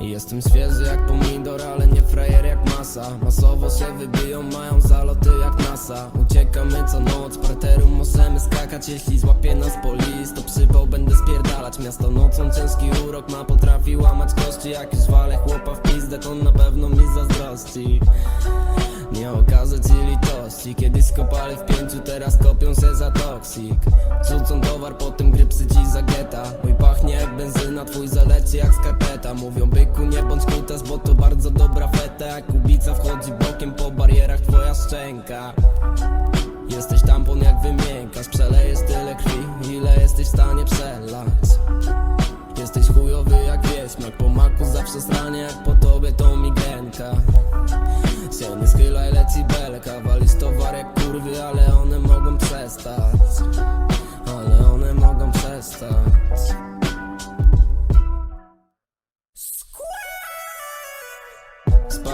Jestem świeży jak pomidor, ale nie frajer jak masa. Masowo się wybiją, mają zaloty jak NASA Uciekamy co noc, parteru możemy skakać. Jeśli złapie nas polis, to przypał będę spierdalać. Miasto nocą ciężki urok ma, potrafi łamać kości. Jak już walę chłopa w pizdę, to na pewno mi zazdrości. Nie okaże ci litości. Kiedyś skopali w pięciu, teraz kopią się za toksik. Rzucą towar, potem grypsy ci za geta. Mój pachnie jak benzyna, twój zaleci jak skarpeta Mówią byku nie bądź kutas, bo to bardzo dobra Jesteś tampon jak wymiękasz Przelejesz tyle krwi, ile jesteś w stanie przelać. Jesteś chujowy jak wieśmak Po maku zawsze stranie jak po tobie to migrenka się nie schylaj, leci belka Walisz towar jak kurwy, ale one mogą przestać. Ale one mogą przestać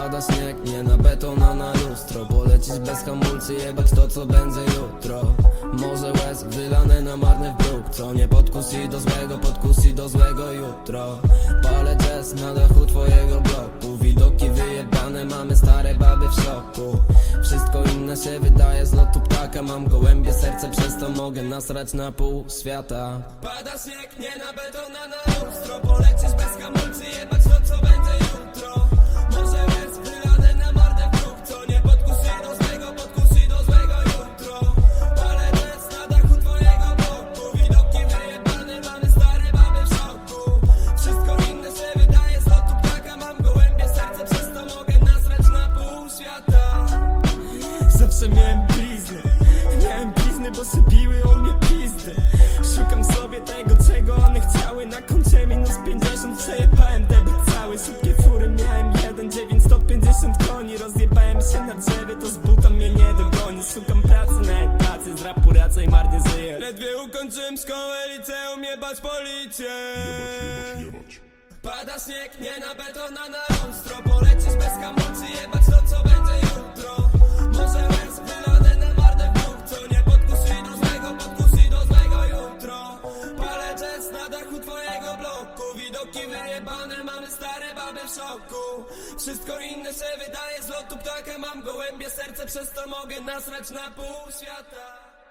Spada śnieg, nie na beton, a na lustro. Polecisz bez hamulcy, jebać to co będzie jutro. Może łez wylane na marny bruk Co nie podkusi do złego, podkusi do złego jutro. Palę jazz na dachu twojego bloku. Widoki wyjebane, mamy stare baby w szoku. Wszystko inne się wydaje z lotu ptaka. Mam gołębie serce, przez to mogę nasrać na pół świata. Pada śnieg, nie na beton, a na lustro. Polecisz bez hamulcy, miałem blizny Miałem blizny, bo sypiły o mnie pizdy. Szukam sobie tego, czego one chciały. Na koncie minus 50 przejebałem debet cały. Szybkie fury miałem 1,9 150 koni. Rozjebałem się na drzewie, to z buta mnie nie dogoni. Szukam pracy na etacie, z rapu raczej marnie żyję. Ledwie ukończyłem szkołę, liceum, jebać policję. Pada śnieg, nie na beton, a na lustro Polecisz bez hamulcy, Widoki wyjebane, mamy stare baby w szoku. Wszystko inne się wydaje z lotu ptaka Mam gołębie. Serce, przez to mogę nasrać na pół świata